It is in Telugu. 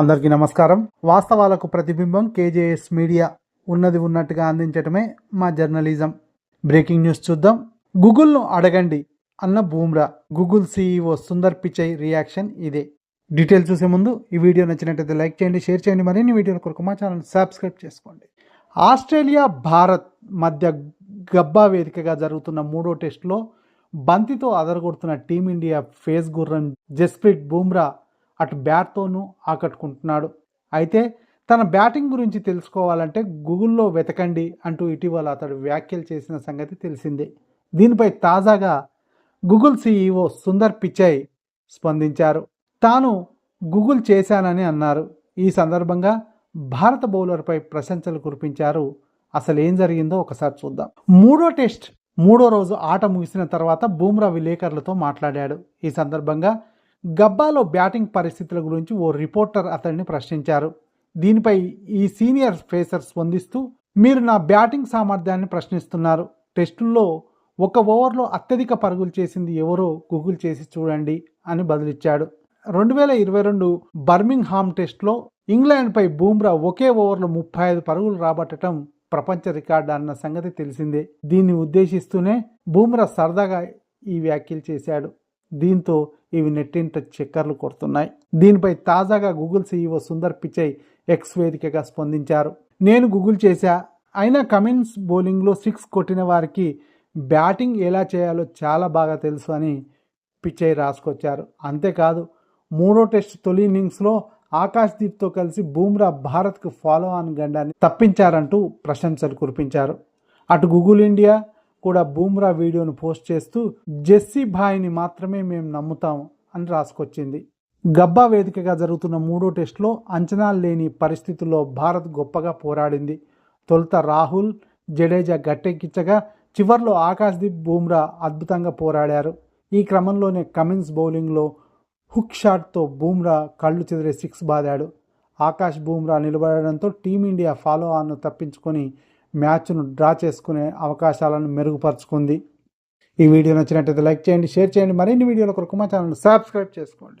అందరికీ నమస్కారం. వాస్తవాలకు ప్రతిబింబం కేజేఎస్ మీడియా ఉన్నది ఉన్నట్టుగా అందించటమే మా జర్నలిజం. బ్రేకింగ్ న్యూస్ చూద్దాం. గూగుల్ను అడగండి అన్న Bumrah. Google CEO Sundar Pichai reaction ఇదే. డీటెయిల్ చూసే ముందు ఈ వీడియో నచ్చినట్లయితే లైక్ చేయండి షేర్ చేయండి మరిన్ని వీడియోల కొరకు మా ఛానల్ సబ్స్క్రైబ్ చేసుకోండి. ఆస్ట్రేలియా భారత్ మధ్య గబ్బా వేదికగా జరుగుతున్న మూడో టెస్టులో బంతితో అదరగొడుతున్న టీమిండియా ఫేస్ గుర్రం జస్ప్రీట్ బూమ్రా అటు బ్యాట్తోనూ ఆకట్టుకుంటున్నాడు. అయితే తన బ్యాటింగ్ గురించి తెలుసుకోవాలంటే గూగుల్లో వెతకండి అంటూ ఇటీవల అతడు వ్యాఖ్యలు చేసిన సంగతి తెలిసిందే. దీనిపై తాజాగా గూగుల్ సీఈఓ సుందర్ పిచై స్పందించారు. తాను గూగుల్ చేశానని అన్నారు. ఈ సందర్భంగా భారత బౌలర్పై ప్రశంసలు కురిపించారు. అసలు ఏం జరిగిందో ఒకసారి చూద్దాం. మూడో టెస్ట్ మూడో రోజు ఆట ముగిసిన తర్వాత బూమ్రా విలేకరులతో మాట్లాడాడు. ఈ సందర్భంగా గబ్బాలో బ్యాటింగ్ పరిస్థితుల గురించి ఓ రిపోర్టర్ అతడిని ప్రశ్నించారు. దీనిపై ఈ సీనియర్ ఫేసర్ స్పందిస్తూ మీరు నా బ్యాటింగ్ సామర్థ్యాన్ని ప్రశ్నిస్తున్నారు. టెస్టుల్లో ఒక ఓవర్లో అత్యధిక పరుగులు చేసింది ఎవరో గూగుల్ చేసి చూడండి అని బదులిచ్చాడు. రెండు వేల ఇరవై రెండు బర్మింగ్ హామ్ టెస్ట్లో ఇంగ్లాండ్పై బూమ్రా ఒకే ఓవర్లో ముప్పై ఐదు పరుగులు రాబట్టడం ప్రపంచ రికార్డు అన్న సంగతి తెలిసిందే. దీన్ని ఉద్దేశిస్తూనే బూమ్రా సరదాగా ఈ వ్యాఖ్యలు చేశాడు. దీంతో ఇవి నెట్టింట చక్కర్లు కొడుతున్నాయి. దీనిపై తాజాగా Google CEO Sundar Pichai X వేదికగా స్పందించారు. నేను గూగుల్ చేశా. అయినా కమిన్స్ బౌలింగ్లో సిక్స్ కొట్టిన వారికి బ్యాటింగ్ ఎలా చేయాలో చాలా బాగా తెలుసు అని పిచ్చై రాసుకొచ్చారు. అంతేకాదు మూడో టెస్ట్ తొలి ఇన్నింగ్స్లో ఆకాష్ దీప్తో కలిసి బూమ్రా భారత్కు ఫాలో ఆన్ గండాన్ని తప్పించారంటూ ప్రశంసలు కురిపించారు. అటు గూగుల్ ఇండియా కూడా బూమ్రా వీడియోను పోస్ట్ చేస్తూ జెస్సీ భాయ్ని మాత్రమే మేము నమ్ముతాం అని రాసుకొచ్చింది. గబ్బా వేదికగా జరుగుతున్న మూడో టెస్టులో అంచనాలు లేని పరిస్థితుల్లో భారత్ గొప్పగా పోరాడింది. తొలుత రాహుల్ జడేజా గట్టెక్కించగా చివర్లో ఆకాశ్దీప్ బూమ్రా అద్భుతంగా పోరాడారు. ఈ క్రమంలోనే కమిన్స్ బౌలింగ్లో హుక్ షాట్తో బూమ్రా కళ్ళు చెదిరే సిక్స్ బాదాడు. ఆకాష్ బూమ్రా నిలబడడంతో టీమిండియా ఫాలో ఆన్ను తప్పించుకొని మ్యాచ్ను డ్రా చేసుకునే అవకాశాలను మెరుగుపరుచుకుంది. ఈ వీడియో నచ్చినట్లయితే లైక్ చేయండి షేర్ చేయండి. మరిన్ని వీడియోల కొరకు మా ఛానల్ సబ్స్క్రైబ్ చేసుకోండి.